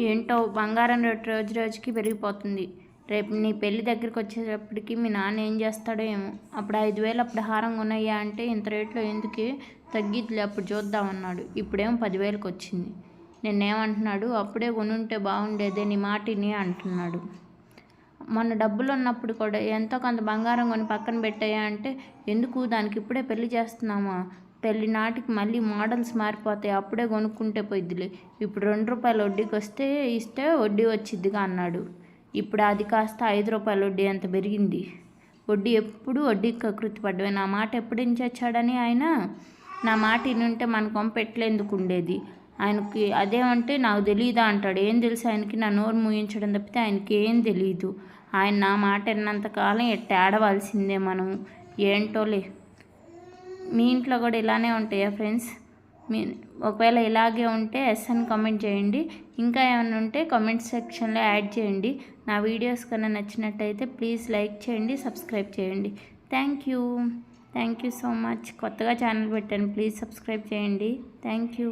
ఏంటో బంగారం రేటు రోజు రోజుకి పెరిగిపోతుంది. రేపు నీ పెళ్ళి దగ్గరికి వచ్చేటప్పటికి మీ నాన్న ఏం చేస్తాడో ఏమో. అప్పుడు ఐదు వేలు అప్పుడు హారం కొనయ్యా అంటే ఇంత రేట్లో ఎందుకు తగ్గిద్దిలే అప్పుడు చూద్దామన్నాడు ఇప్పుడేమో పదివేలకు వచ్చింది. నిన్నేమంటున్నాడు? అప్పుడే కొనుంటే బాగుండేదే నీ మాటిని అంటున్నాడు. మన డబ్బులు ఉన్నప్పుడు కూడా ఎంతో కొంత బంగారం కొని పక్కన పెట్టాయా అంటే ఎందుకు? దానికి ఇప్పుడే పెళ్ళి చేస్తున్నామా? పెళ్ళి నాటికి మళ్ళీ మోడల్స్ మారిపోతాయి అప్పుడే కొనుక్కుంటే పోయిద్దిలే. ఇప్పుడు రెండు రూపాయల వడ్డీకి వస్తే ఇస్తే వడ్డీ వచ్చిద్దిగా అన్నాడు. ఇప్పుడు అది కాస్త ఐదు రూపాయల వడ్డీ అంత పెరిగింది. వడ్డీ ఎప్పుడు వడ్డీకి కకృతి పడ్డవే. నా మాట ఎప్పుడు వచ్చాడని ఆయన? నా మాట ఇనుంటే మన కొంప ఉండేది? ఆయనకి అదేమంటే నాకు తెలియదా అంటాడు. ఏం తెలుసు ఆయనకి? నా నోరు ముగించడం తప్పితే ఆయనకి ఏం తెలియదు ఆయన నా మాట ఎన్నంతకాలం ఎట్ట ఆడవలసిందే మనం? ఏంటోలే. మీ ఇంట్లో కూడా ఇలానే ఉంటాయా ఫ్రెండ్స్? మీ ఒకవేళ ఇలాగే ఉంటే ఎస్ అని కామెంట్ చేయండి. ఇంకా ఏమైనా ఉంటే కామెంట్ సెక్షన్లో యాడ్ చేయండి. నా వీడియోస్ కన్నా నచ్చినట్టయితే ప్లీజ్ లైక్ చేయండి సబ్స్క్రైబ్ చేయండి. Thank you. Thank you so much. కొత్తగా ఛానల్ పెట్టాను. ప్లీజ్ సబ్స్క్రైబ్ చేయండి. Thank you.